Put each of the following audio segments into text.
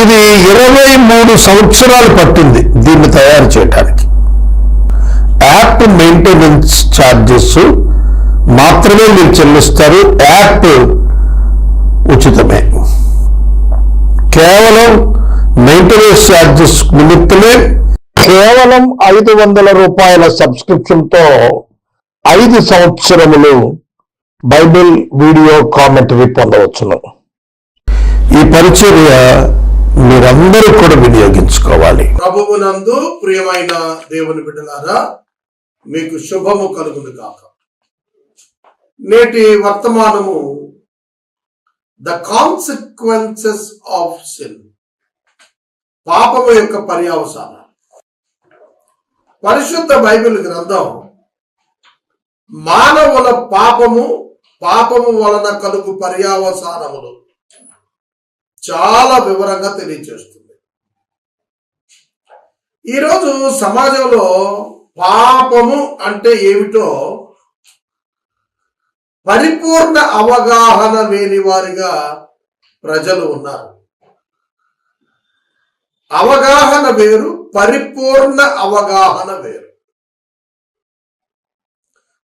ఇది ఇరవై మూడు సంవత్సరాలు పట్టింది దీన్ని తయారు చేయడానికి యాప్ మెయింటెనెన్స్ ఛార్జెస్ మాత్రమే మీరు చెల్లిస్తారు. యాప్ ఉచితమే. కేవలం మెయింటెనెన్స్ ఛార్జెస్ నిమిత్తమే కేవలం ఐదు వందల రూపాయల సబ్స్క్రిప్షన్తో ఐదు సంవత్సరములు బైబిల్ వీడియో కామెంటరీ పొందవచ్చును. ఈ పరిచర్య మీరందరూ కూడా వినియోగించుకోవాలి. ప్రభువునందు ప్రియమైన దేవుని బిడ్డలారా మీకు శుభము కలుగును కాక నేటి వర్తమానము ద కాన్సిక్వెన్సెస్ ఆఫ్ సిన్ పాపము యొక్క పర్యావసాన. పరిశుద్ధ బైబిల్ గ్రంథం మానవుల పాపము పాపము వలన కలుగు పర్యావసానములు. చాలా వివరంగా తెలియజేస్తుంది ఈరోజు సమాజంలో పాపము అంటే ఏమిటో పరిపూర్ణ అవగాహన లేని వారిగా ప్రజలు ఉన్నారు. అవగాహన వేరు పరిపూర్ణ అవగాహన వేరు.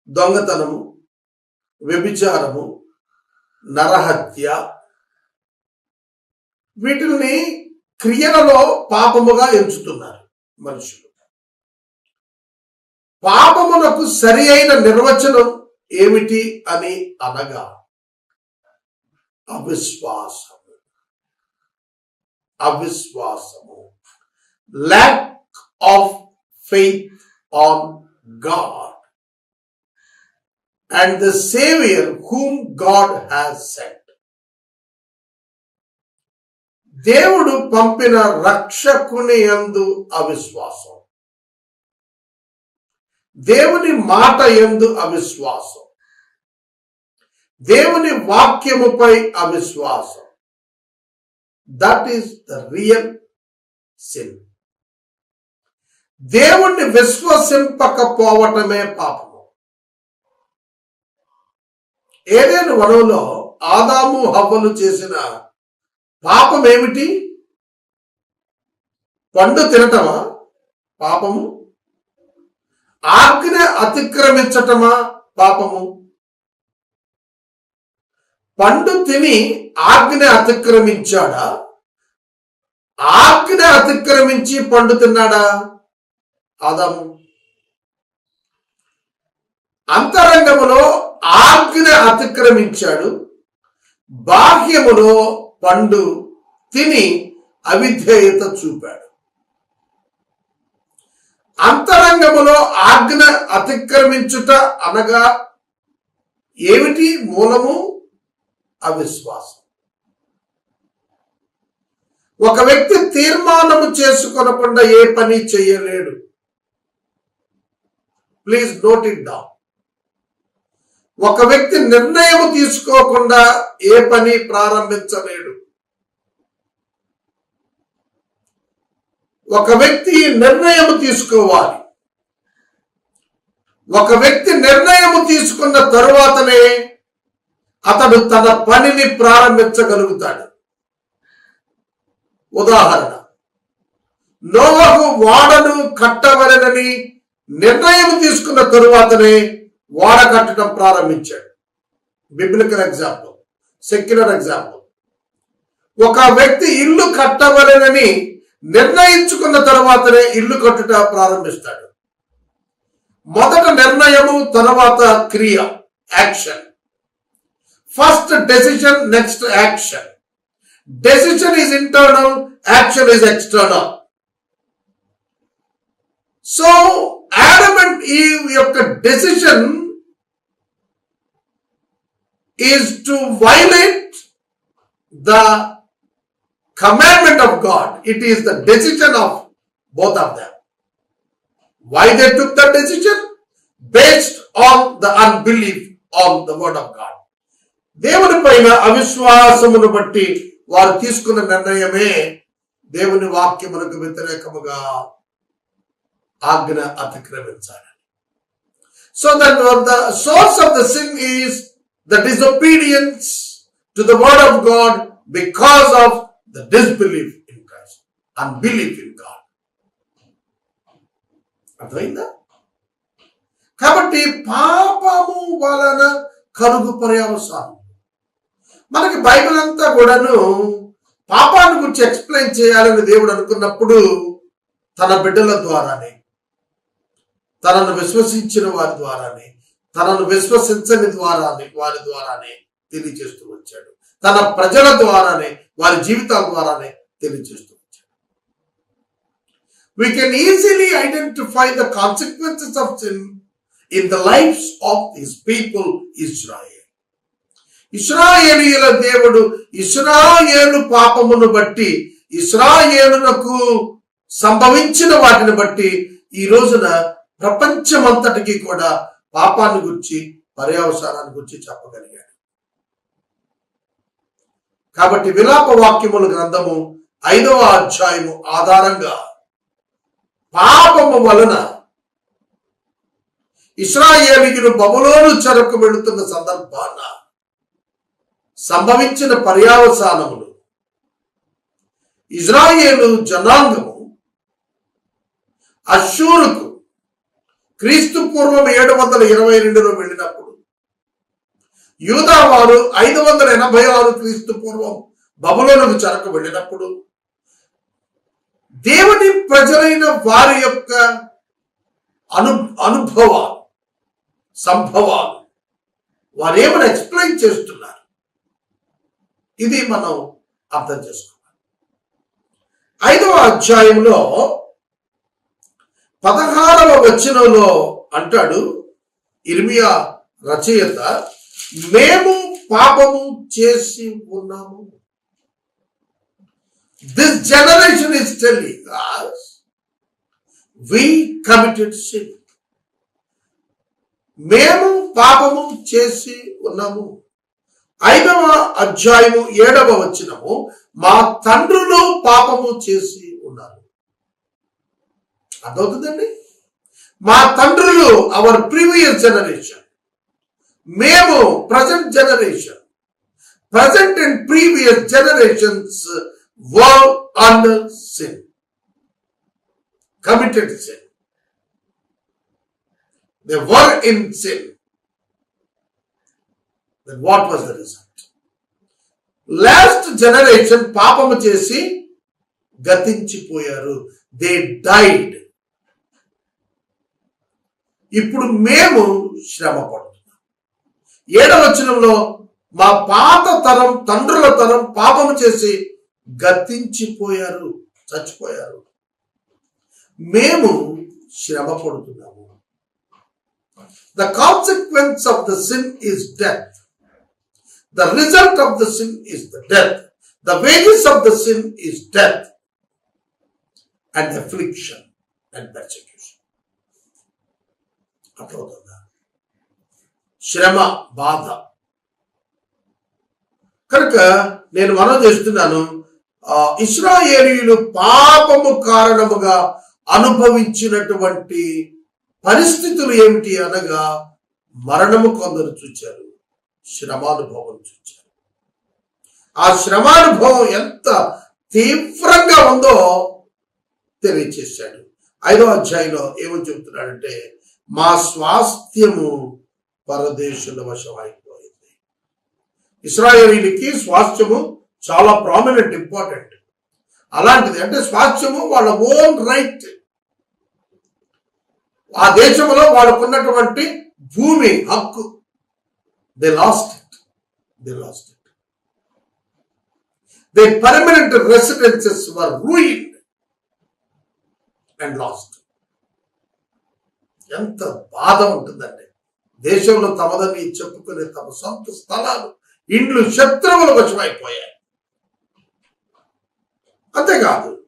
దొంగతనము వ్యభిచారము నరహత్య వీటిని క్రియలలో పాపముగా ఎంచుతున్నారు మనుషులు. పాపమునకు సరి అయిన నిర్వచనం ఏమిటి అని అనగా అవిశ్వాసము. అవిశ్వాసము. Lack of faith on God and the saviour whom God has set దేవుడు పంపిన రక్షకుని యందు అవిశ్వాసం. దేవుని మాట యందు అవిశ్వాసం. దేవుని వాక్యముపై అవిశ్వాసం. That is the real sin దేవుణ్ణి విశ్వసింపకపోవటమే పాపము. ఏదైనా వనంలో ఆదాము హవ్వలు చేసిన పాపం ఏమిటి పండు తినటమా? పాపము? ఆజ్ఞ అతిక్రమించటమా? పాపము? పండు తిని ఆజ్ఞ అతిక్రమించాడా? ఆజ్ఞ అతిక్రమించి పండు తిన్నాడా? ఆదాము అంతరంగములో ఆజ్ఞ అతిక్రమించాడు. బాహ్యములో పండు తిని అవిధేయత చూపాడు. అంతరంగములో ఆజ్ఞ అతిక్రమించుట అనగా ఏమిటి మూలము? అవిశ్వాసం. ఒక వ్యక్తి తీర్మానము చేసుకొనకుండా ఏ పని చేయలేడు. ప్లీజ్ నోట్ ఇట్ డౌన్ ఒక వ్యక్తి నిర్ణయం తీసుకోకుండా ఏ పని ప్రారంభించలేడు. ఒక వ్యక్తి నిర్ణయం తీసుకోవాలి. ఒక వ్యక్తి నిర్ణయం తీసుకున్న తరువాతనే అతడు తన పనిని ప్రారంభించగలుగుతాడు. ఉదాహరణ నోవహు వాడను కట్టవలనని నిర్ణయం తీసుకున్న తరువాతనే వాడ కట్టడం ప్రారంభించాడు. బిబ్లికల్ ఎగ్జాంపుల్ సెక్యులర్ ఎగ్జాంపుల్ ఒక వ్యక్తి ఇల్లు కట్టవలెనని నిర్ణయించుకున్న తర్వాతనే ఇల్లు కట్టుట ప్రారంభిస్తాడు. మొదట నిర్ణయము తర్వాత క్రియ action first decision next action decision is internal action is external so Adam and ఈ యొక్క decision is to violate the commandment of God. It is the decision of both of them. Why they took the decision? Based on the unbelief on the word of God. దేవుని పైన అవిశ్వాసమును బట్టి వారు తీసుకున్న నిర్ణయమే దేవుని వాక్యమునకు వ్యతిరేకముగా ఆజ్ఞ అతిక్రమించాలి. So that the source of the sin is the disobedience to the word of God because of the disbelief in Christ unbelief in God అర్థమైందా? కాబట్టి పాపము వలన కలుగు పర్యవసానం. మనకి బైబిల్ అంతా కూడాను పాపాన్ని గురించి ఎక్స్ప్లెయిన్ చేయాలని దేవుడు అనుకున్నప్పుడు తన బిడ్డల ద్వారానే. తనను విశ్వసించిన వారి ద్వారానే తనను విశ్వసించని ద్వారానే వారి ద్వారానే తెలియజేస్తూ వచ్చాడు. తన ప్రజల ద్వారానే వారి జీవితాల ద్వారానే తెలియజేస్తూ వచ్చాడు. We can easily identify the consequences of sin in the lives of his people Israel ఇస్రాయేలీల దేవుడు ఇస్రాయేలు పాపమును బట్టి ఇస్రాయేలునకు సంభవించిన వాటిని బట్టి ఈ రోజున ప్రపంచమంతటికి కూడా పాపాన్ని గురించి పర్యావసానాన్ని గురించి చెప్పగలిగాడు. కాబట్టి విలాప వాక్యముల గ్రంథము ఐదవ అధ్యాయము ఆధారంగా పాపము వలన ఇస్రాయేలీయులు బబులోను చెరకు వెళుతున్న సందర్భాన సంభవించిన పర్యావసానములు ఇజ్రాయేలు జనాంగము అశ్షూరుకు క్రీస్తు పూర్వం ఏడు వందల ఇరవై రెండులో వెళ్ళినప్పుడు యూదా వారు ఐదు వందల ఎనభై ఆరు క్రీస్తు పూర్వం బబులోనకు చెరకు వెళ్ళినప్పుడు దేవుని ప్రజలైన వారి యొక్క అను అనుభవాలు సంభవాలు వారు ఏమని ఎక్స్ప్లెయిన్ చేస్తున్నారు? ఇది మనం అర్థం చేసుకోవాలి. ఐదవ అధ్యాయంలో పదహారవ వచనంలో అంటాడు ఇర్మియా రచయిత మేము పాపము చేసి ఉన్నాము. This generation is telling we committed sin మేము పాపము చేసి ఉన్నాము. ఐదవ అధ్యాయము ఏడవ వచ్చినము మా తండ్రులు పాపము చేసి అర్థవుతుందండి మా తండ్రులు అవర్ ప్రీవియస్ జనరేషన్ మేము present generation present and previous generations were under sin committed sin they were in sin then what was the last generation పాపము చేసి గతించిపోయారు. దే డైడ్ ఇప్పుడు మేము శ్రమ పడుతున్నాం ఏడవచనంలో మా పాత తరం తండ్రుల తరం పాపము చేసి గతించిపోయారు చచ్చిపోయారు. మేము శ్రమ పడుతున్నాము the consequence of the sin is death the result of the sin is the death the wages of the sin is death and affliction and persecution. అర్థమవుతుందా శ్రమ బాధ. కనుక నేను మనం చేస్తున్నాను ఇస్రాయేలీలు పాపము కారణముగా అనుభవించినటువంటి పరిస్థితులు ఏమిటి అనగా మరణము కొందరు చూచారు శ్రమానుభవం చూచారు. ఆ శ్రమానుభవం ఎంత తీవ్రంగా ఉందో తెలియచేశాడు. ఐదో అధ్యాయంలో ఏమని చెబుతున్నాడంటే మా స్వాస్థ్యము పరదేశుల వశమైపోయింది. అయిపోయింది ఇస్రాయేలీలకి స్వాస్థ్యము చాలా ప్రామినెంట్ ఇంపార్టెంట్ అలాంటిది అంటే స్వాస్థ్యము వాళ్ళ ఓన్ రైట్ ఆ దేశంలో వాళ్ళకున్నటువంటి భూమి హక్కు. They lost it they lost it they permanent residences were ruin and lost ఎంత బాధ ఉంటుందండి. దేశంలో తమదని చెప్పుకునే తమ సొంత స్థలాలు ఇండ్లు శత్రువుల వశమైపోయాయి. అంతేకాదు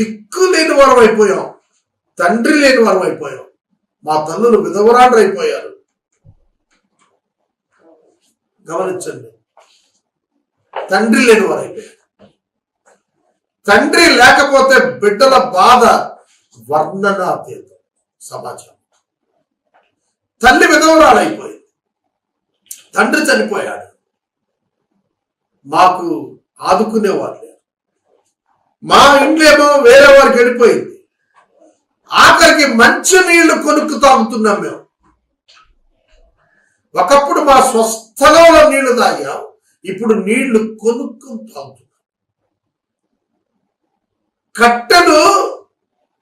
దిక్కు లేని వరం అయిపోయాం తండ్రి లేని వరం అయిపోయాం. మా తల్లులు విధవరాండ్రు అయిపోయారు. గమనించండి. తండ్రి లేని వారు అయిపోయారు. తండ్రి లేకపోతే బిడ్డల బాధ వర్ణనాతీతం సమాచారం తల్లి విధవరాలైపోయింది. తండ్రి చనిపోయాడు. మాకు ఆదుకునేవారు లేరు. మా ఇంట్లేమో వేరే వారికి వెళ్ళిపోయింది ఆఖరికి మంచి నీళ్ళు కొనుక్కు తాగుతున్నాం మేము. ఒకప్పుడు మా స్వస్థలంలో నీళ్ళు తాగాం. ఇప్పుడు నీళ్ళు కొనుక్కు తాగుతున్నాం కట్టెలు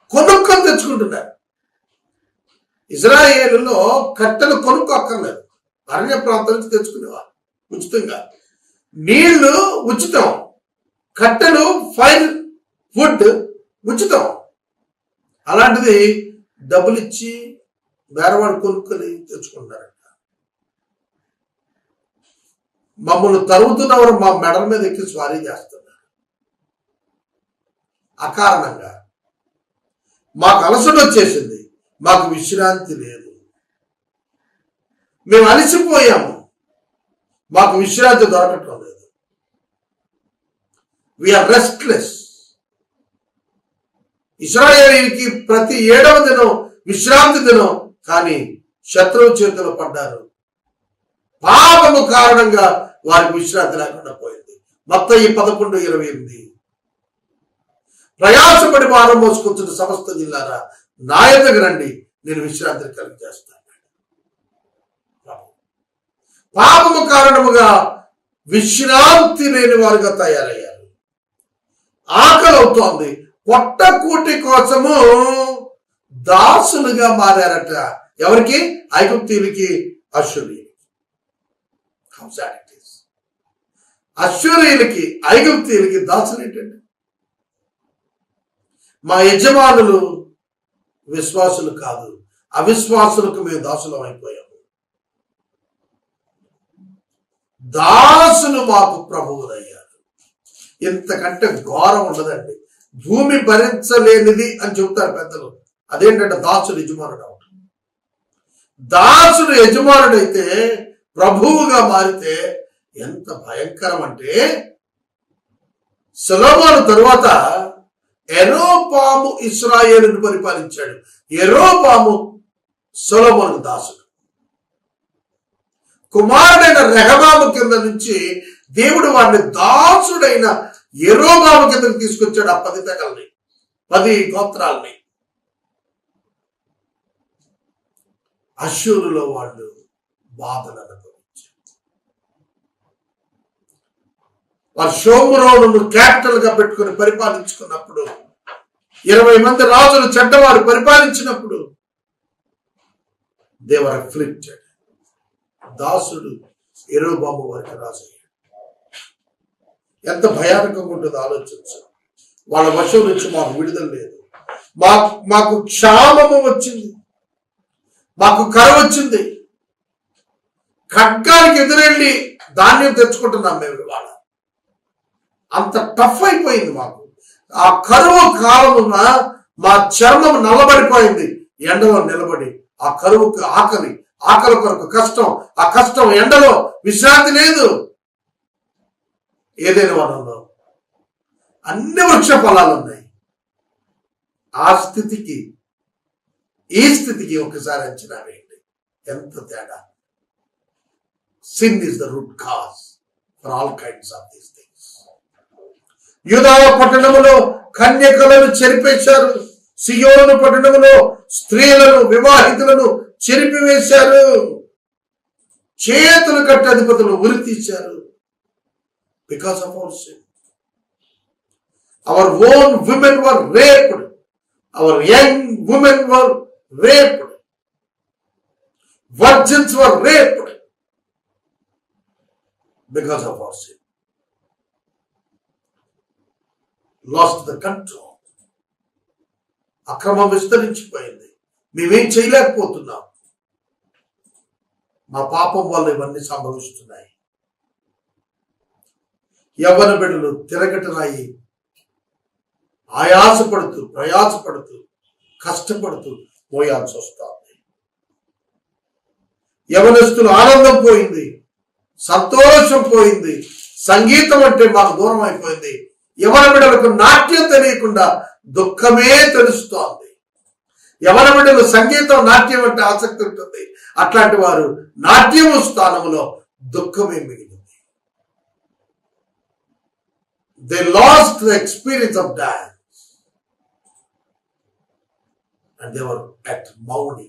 కొనుక్కొని తెచ్చుకుంటున్నారు. ఇజ్రాయేలులో కట్టెలు కొనుక్కు అక్కర్లేదు అరణ్య ప్రాంతం నుంచి తెచ్చుకునేవారు ఉచితంగా. నీళ్ళు ఉచితం. కట్టెలు ఫైర్ ఫుడ్ ఉచితం. అలాంటిది డబ్బులు ఇచ్చి బేరవాడు కొనుక్కొని తెచ్చుకుంటారంట మమ్మల్ని తరుగుతున్నవారు మా మెడల మీద ఎక్కి స్వారీ చేస్తున్నారు. అకారణంగా మాకు అలసట వచ్చేసింది. మాకు విశ్రాంతి లేదు. మేము అలసిపోయాము. మాకు విశ్రాంతి దొరకటం లేదు. వీఆర్ రెస్ట్లెస్ ఇస్రాయేలీకి ప్రతి ఏడవ దినం విశ్రాంతి దినం కానీ శత్రువు చేతులు పడ్డారు. పాపము కారణంగా వారికి విశ్రాంతి లేకుండా పోయింది. మొత్తం ఈ పదకొండు ఇరవై ఎనిమిది. ప్రయాసపడి భారం మోసుకొచ్చిన సమస్త జిల్లారా నా ఎదుగు రండి నేను విశ్రాంతిని కలిగజేస్తాను. పాపము కారణముగా విశ్రాంతి లేని వారుగా తయారయ్యారు. ఆకలి అవుతోంది పొట్టకూటి కోసము దాసులుగా మారారట. ఎవరికి? ఐగుప్తీయులకి అశ్వరీయులకి అశ్వరీయులకి ఐగుప్తీయులకి దాసులు ఏంటండి? మా యజమానులు విశ్వాసులు కాదు. అవిశ్వాసులకు మేము దాసులం అయిపోయాము. దాసులు మాకు ప్రభువులయ్యారు. ఇంతకంటే ఘోరం ఉండదండి. భూమి భరించలేనిది అని చెప్తారు పెద్దలు. అదేంటంటే దాసుడు యజమానుడు అవటం దాసుడు యజమానుడైతే ప్రభువుగా మారితే ఎంత భయంకరం అంటే సులభాను తరువాత ఎరోపాము ఇస్రాయేలును పరిపాలించాడు. ఎరోపాము సొలమోను దాసుడు. కుమారుడైన రెహబాము కింద నుంచి దేవుడు వాడిని దాసుడైన ఎరోబాము కిందకి తీసుకొచ్చాడు ఆ పది తెగల్ని పది గోత్రాల్ని. అశ్వరులో వాళ్ళు బాధలు వారు షోమురోను క్యాపిటల్గా పెట్టుకుని పరిపాలించుకున్నప్పుడు ఇరవై మంది రాజులు చెడ్డవారు పరిపాలించినప్పుడు దేవర్ అఫ్లిక్టెడ్. దాసుడు ఎరోబాబు వారికి రాజు ఎంత భయానకంగా ఉంటుందో ఆలోచించు. వాళ్ళ వశం నుంచి మాకు విడుదల లేదు. మాకు మాకు క్షామము వచ్చింది. మాకు కర వచ్చింది. ఖడ్గానికి ఎదురెళ్ళి ధాన్యం తెచ్చుకుంటున్నాం మేము వాళ్ళ అంత టఫ్ అయిపోయింది మాకు. ఆ కరువు కాలమున మా చర్మం నల్లబడిపోయింది. ఎండలో నిలబడి ఆ కరువుకు ఆకలి ఆకలి కొరకు కష్టం ఆ కష్టం ఎండలో విశ్రాంతి లేదు. ఏదైనా వనంలో అన్ని వృక్ష ఫలాలు ఉన్నాయి. ఆ స్థితికి ఈ స్థితికి ఒకసారి అంచనా వేయండి. ఎంత తేడా? Sin is the root cause for all kinds of these things యుధావ పట్టణములో కన్యకలను చెరిపేశారు. సియోలను పట్టణములో స్త్రీలను వివాహితులను చెరిపివేశారు. చేతులు కట్టి అధిపతులు ఉరి తీశారు. Because of our sin our own women were raped our young women were rape virgins were raped because of our sin lost the control అక్రమం విస్తరించిపోయింది. మేమేం చేయలేకపోతున్నాం. మా పాపం వల్ల ఇవన్నీ సంభవిస్తున్నాయి. యవ్వన బిడ్డలు తిరగటరాయి. ఆయాసపడుతూ ప్రయాసపడుతూ కష్టపడుతూ పోయాల్సి వస్తుంది. యవనస్తులు ఆనందం పోయింది. సంతోషం పోయింది. సంగీతం అంటే మాకు దూరం అయిపోయింది. యవన బిడ్డలకు నాట్యం తెలియకుండా దుఃఖమే తెలుస్తోంది. యవన బిడ్డలు సంగీతం నాట్యం అంటే ఆసక్తి ఉంటుంది. అట్లాంటి వారు నాట్యము స్థానంలో దుఃఖమే మిగిలింది. They lost the experience of dance and they were at మౌని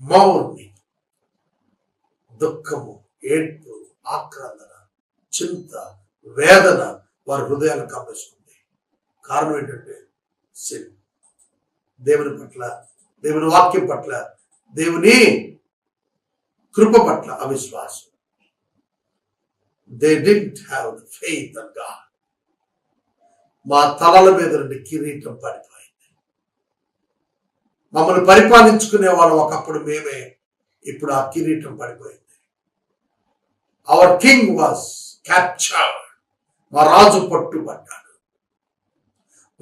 మౌని దుఃఖము ఏడ్పు ఆక్రందన చింత వేదన వారి హృదయాలు కప్పేసుకుంది కారణం ఏంటంటే సిన్ దేవుని పట్ల దేవుని వాక్యం పట్ల దేవుని కృప పట్ల అవిశ్వాసం. They didn't have the faith on God మా తలల మీద నుండి కిరీటం పడిపోయింది. మమ్మల్ని పరిపాలించుకునే వాళ్ళం ఒకప్పుడు మేమే. ఇప్పుడు ఆ కిరీటం పడిపోయింది. అవర్ కింగ్ వాస్ క్యాప్చర్డ్ మా రాజు పట్టుబడ్డాడు.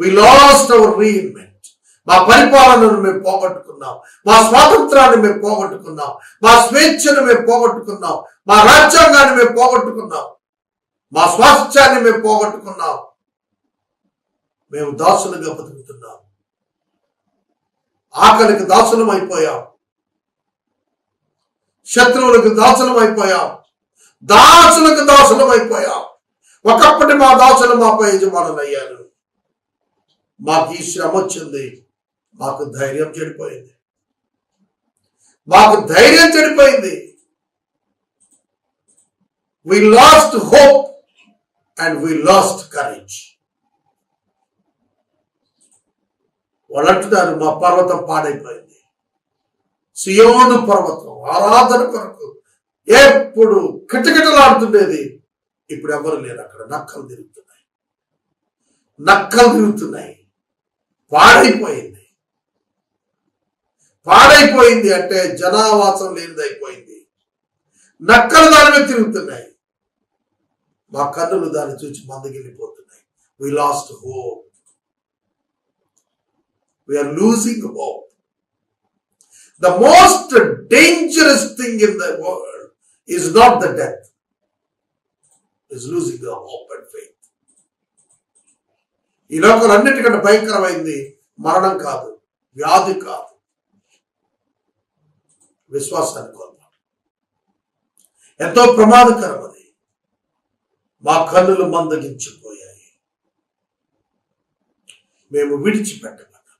వి లాస్ట్ అవర్ రీఇన్వెంట్ మా పరిపాలనను మేము పోగొట్టుకున్నాం. మా స్వాతంత్రాన్ని మేము పోగొట్టుకున్నాం. మా స్వేచ్ఛను మేము పోగొట్టుకున్నాం. మా రాజ్యాంగాన్ని మేము పోగొట్టుకున్నాం. మా స్వాస్థ్యాన్ని మేము పోగొట్టుకున్నాం. మేము దాసులుగా బతుకుతున్నాం. ఆకలికి దాసులం అయిపోయాం. శత్రువులకు దాసులం అయిపోయాం. దాసులకు దాసులం అయిపోయాం. ఒకప్పటి మా దాసులు మాపై యజమానులు అయ్యారు. మాకు ఈ శ్రమ వచ్చింది. మాకు ధైర్యం చెడిపోయింది. మాకు ధైర్యం చెడిపోయింది. We lost hope and we lost courage వాళ్ళు అంటున్నారు మా పర్వతం పాడైపోయింది. సియోను పర్వతం ఆరాధన కొరకు ఎప్పుడు కిటకిటలాడుతుండేది. ఇప్పుడు ఎవరు లేరు అక్కడ. నక్కలు తిరుగుతున్నాయి. నక్కలు తిరుగుతున్నాయి. పాడైపోయింది. పాడైపోయింది అంటే జనావాసం లేనిదైపోయింది. నక్కలు దాని మీద తిరుగుతున్నాయి. మా కన్నులు దాన్ని చూసి మందగిల్లిపోతున్నాయి. We lost hope we are losing hope the most dangerous thing in the world is not the death is losing the hope and faith ఈ లోకంలో అన్నిటికంటే భయంకరమైంది మరణం కాదు వ్యాధి కాదు. విశ్వాసాన్ని కోల్పోవడం ఎంతో ప్రమాదకరం అది మా కన్నులు మందగించిపోయాయి. మేము విడిచిపెట్టమన్నాం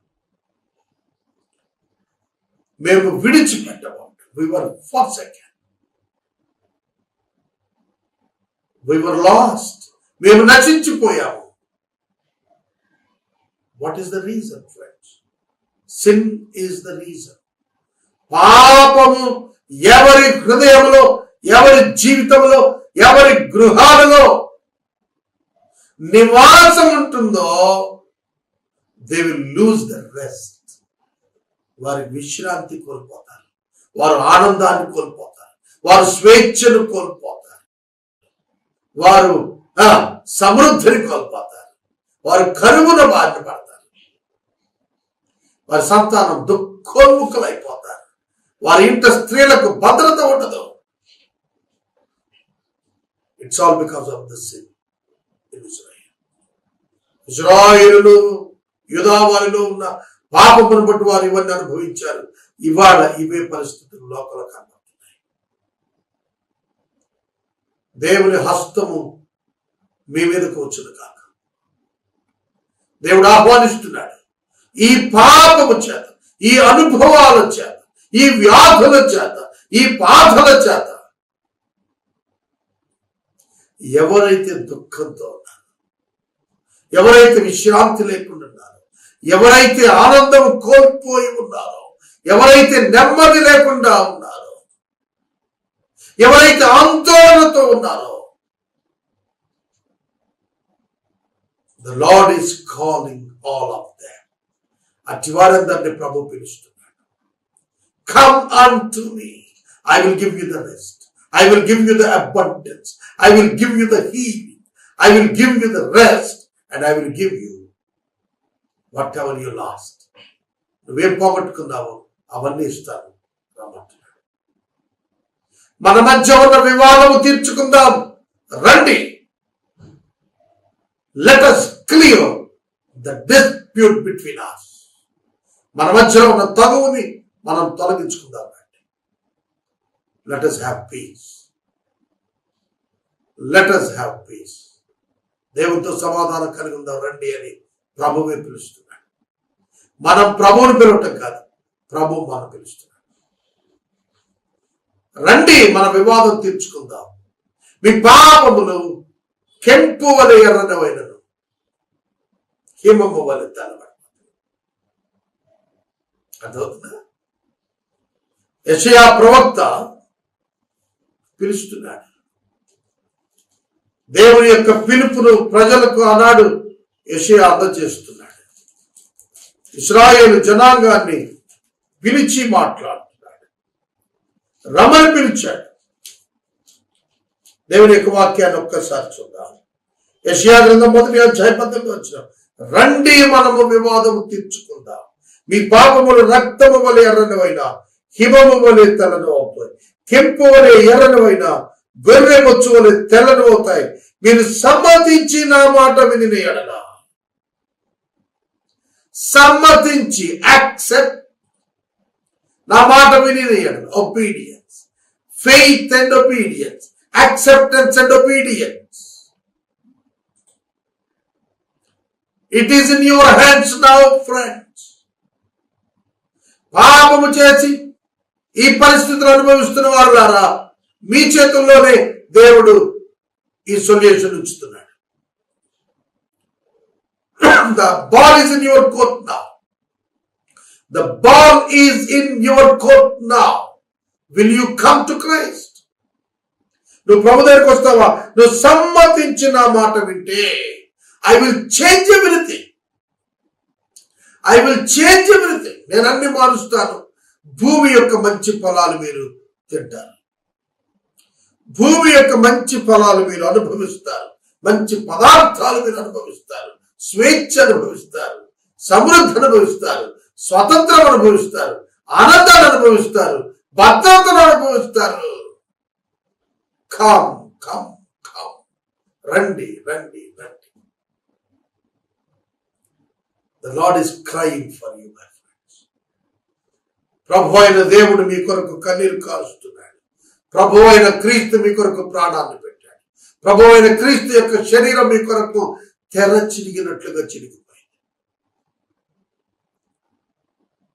మేము విడిచిపెట్టము we were for second we were lost మేము నశించిపోయాము what is the reason friends sin is the reason పాపము ఎవరి హృదయంలో ఎవరి జీవితంలో ఎవరి గృహాలలో నివాసం ఉంటుందో they will lose the rest వారి విశ్రాంతి కోల్పోతారు. వారు ఆనందాన్ని కోల్పోతారు. వారు స్వేచ్ఛను కోల్పోతారు. వారు సమృద్ధిని కోల్పోతారు. వారు కరువున బాధపడతారు. వారి సంతానం దుఃఖోన్ముఖులైపోతారు. వారి ఇంట స్త్రీలకు భద్రత ఉండదు. It's all because of the sin in Israel Israel యుధావారిలో ఉన్న పాపమును బట్టి వారు ఇవన్నీ అనుభవించారు. ఇవాళ ఇవే పరిస్థితులు లోపల కనబడుతున్నాయి దేవుని హస్తము మీ మీదకు వచ్చును కాక. దేవుడు ఆహ్వానిస్తున్నాడు. ఈ పాపము చేత ఈ అనుభవాల చేత ఈ వ్యాధుల చేత ఈ బాధల చేత ఎవరైతే దుఃఖంతో ఉన్నారో ఎవరైతే విశ్రాంతి లేకుండా ఉన్నారో ఎవరైతే ఆనందం కోల్పోయి ఉన్నారో ఎవరైతే నెమ్మది లేకుండా ఉన్నారో ఎవరైతే ఆందోళనతో ఉన్నారో the Lord is calling all of them అట్టి వారందరినీ ప్రభు పిలుస్తున్నాడు. Come unto me I will give you the rest I will give you the abundance I will give you the healing I will give you the rest and I will give you whatever you lost నువ్వేం పోగొట్టుకున్నావో అవన్నీ ఇస్తాను. రమ్మంటున్నాడు మన మధ్య ఉన్న వివాదము తీర్చుకుందాం. రండి. Let us clear the dispute between us మన మధ్యలో ఉన్న తగువుని మనం తొలగించుకుందాం రండి. Let us have peace let us have peace దేవునితో సమాధానం కలిగి ఉందాం రండి అని ప్రభువే పిలుస్తున్నాడు. మనం ప్రభువుని పిలవటం కాదు ప్రభు మనం పిలుస్తున్నాడు. రండి మన వివాదం తీర్చుకుందాం. మీ పాపములు కెంపు వలె ఎర్రనవైనను. హిమము వలె తెల్లబడి అర్థమవుతుందా? ప్రవక్త పిలుస్తున్నాడు. దేవుని యొక్క పిలుపును ప్రజలకు ఆనాడు యషయా అందజేస్తున్నాడు. ఇస్రాయేల్ జనాంగాన్ని పిలిచి మాట్లాడు రమని పిలిచాడు. దేవుని యొక్క వాక్యాన్ని ఒక్కసారి చూద్దాం. యషయా గ్రంథం మొదటి అధ్యాయ పద్ధతిలో వచ్చిన రండి మనము వివాదము తీర్చుకుందాం. మీ పాపములు రక్తము వలె ఎర్రనివైన హిమము వలె తెల్లను అవుతాయి. కెంపు వలె ఎర్రనివైన గొర్రె మొచ్చు వలె తెల్లను అవుతాయి. మీరు సమ్మతించి నా మాట విని ఎడలా సమ్మతించి యాక్సెప్ట్ నా మాట విని ఎడల obedience faith and obedience acceptance and obedience it is in your hands now friends పాపము చేసి ఈ పరిస్థితులు అనుభవిస్తున్న వారులారా మీ చేతుల్లోనే దేవుడు ఈ solution ఉంచుతున్నాడు. The ball is in your court నా the ball is in your court నా will you come to Christ? నువ్వు ప్రభు దగ్గరికి వస్తావా? నువ్వు సమ్మతించిన మాట వింటే I will change everything I will change everything నేను అన్ని మారుస్తాను. భూమి యొక్క మంచి ఫలాలు మీరు తింటారు. భూమి యొక్క మంచి ఫలాలు మీరు అనుభవిస్తారు. మంచి పదార్థాలు మీరు అనుభవిస్తారు. స్వేచ్ఛ అనుభవిస్తారు. సమృద్ధి అనుభవిస్తారు. స్వతంత్రం అనుభవిస్తారు ఆనందాన్ని అనుభవిస్తారు భద్రతను అనుభవిస్తారు. కమ్ కమ్ కమ్ రండి రండి రండి. The Lord is crime for you my friends ప్రభు అయిన దేవుడు మీ కొరకు కన్నీరు కారుస్తున్నాడు. ప్రభు అయిన క్రీస్తు మీ కొరకు ప్రాణాన్ని పెట్టాడు. ప్రభు అయిన క్రీస్తు యొక్క శరీరం మీ కొరకు తెర చిరిగినట్లుగా చిరిగిపోయింది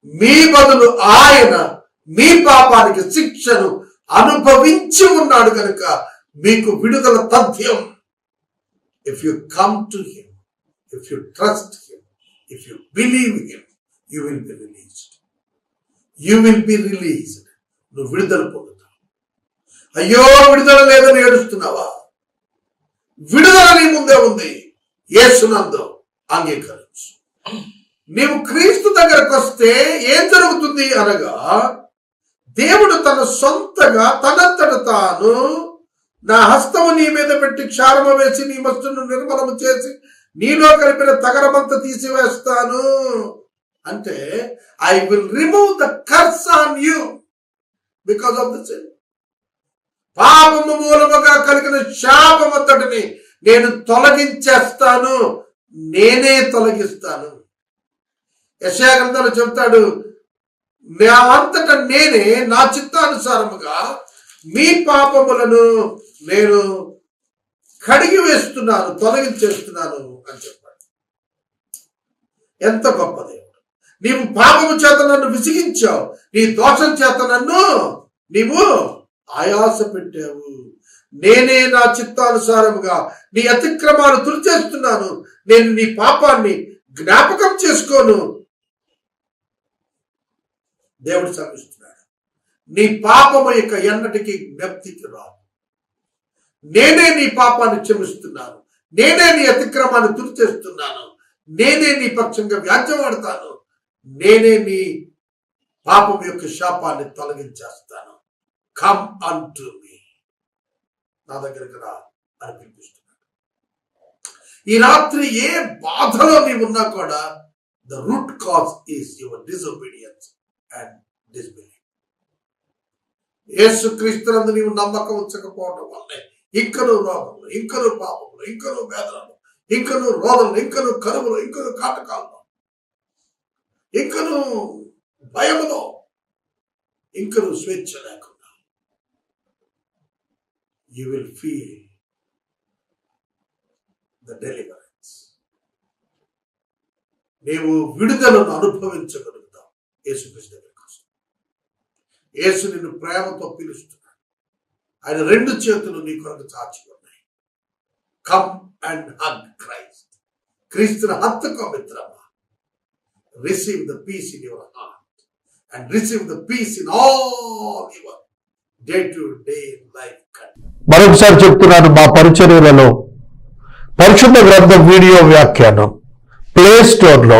మీ బదులు ఆయన మీ పాపానికి శిక్షను అనుభవించి ఉన్నాడు కనుక మీకు విడుదల తథ్యం. If you come to him if you trust him if you believe him you will be released you will be released నువ్వు విడుదల పొందుతావు. అయ్యో విడుదల లేదని ఏడుస్తున్నావా? విడుదల నీ ముందే ఉంది. యేసునందు అంగీకరించు. నీవు క్రీస్తు దగ్గరకు వస్తే ఏం జరుగుతుంది అనగా దేవుడు తన సొంతగా తనంతట తాను నా హస్తము నీ మీద పెట్టి క్షారము వేసి నీ మస్తును నిర్మలము చేసి నీలో కలిపిన తగరమంత తీసివేస్తాను అంటే I will remove the curse on you because of the sin పాపము మూలముగా కలిగిన శాపమంతటిని నేను తొలగించేస్తాను నేనే తొలగిస్తాను. యశాగ్రంథంలో చెప్తాడు నా అంతట నేనే నా చిత్తానుసారముగా మీ పాపములను నేను కడిగి వేస్తున్నాను తొలగించేస్తున్నాను అని చెప్పాడు. ఎంత గొప్ప దేవుడు. నీవు పాపము చేత నన్ను విసిగించావు నీ దోషం చేత నన్ను నీవు ఆయాస పెట్టావు. నేనే నా చిత్తానుసారముగా నీ అతిక్రమాలు తుడిచేస్తున్నాను నేను నీ పాపాన్ని జ్ఞాపకం చేసుకోను దేవుడు శపిస్తున్నాడు నీ పాపము యొక్క ఎన్నటికి జ్ఞప్తికి రాదు. నేనే నీ పాపాన్ని క్షమిస్తున్నాను. నేనే నీ అతిక్రమాన్ని తుడిచేస్తున్నాను. నేనే నీ పక్షంగా వ్యాజ్యమాడతాను నేనే నీ పాపం యొక్క శాపాన్ని తొలగించేస్తాను. కమ్ అంటూ మీ నా దగ్గరికి రా అని పిలిపిస్తున్నాడు. ఈ రాత్రి ఏ బాధలో నీవు ఉన్నా కూడా the root cause is your disobedience and disbelieve యేసుక్రీస్తునందు నీవు నమ్మకం ఉంచకపోవడం వల్లే ఇంకను రోగములు ఇంకను పాపములు ఇంకను వేదనలు ఇంకను రోగములు ఇంకను కరువులు ఇంకను కాటకాలు ఇంకను భయములో ఇంకను స్వేచ్ఛ లేకుండా. You will feel the deliverance నీవు విడుదలను అనుభవించగలుగుతావు యేసుక్రీస్తు దగ్గర కోసం యేసు నిన్ను ప్రేమతో పిలుస్తున్నాడు. ఆయన రెండు చేతులు నీ కొరకు చాచి ఉన్నాయి. కమ్ అండ్ హగ్ క్రైస్ట్ క్రీస్తుని హత్తుకో మిత్రమా? Receive the peace in your heart and receive the peace in all your day to day life మరొకసారి చెప్తున్నాను మా పరిచర్యలలో పరిశుద్ధ గ్రంథం వీడియో వ్యాఖ్యానం ప్లే స్టోర్లో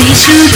దేవుని నామము తండ్రి కుమార పరిశుద్ధ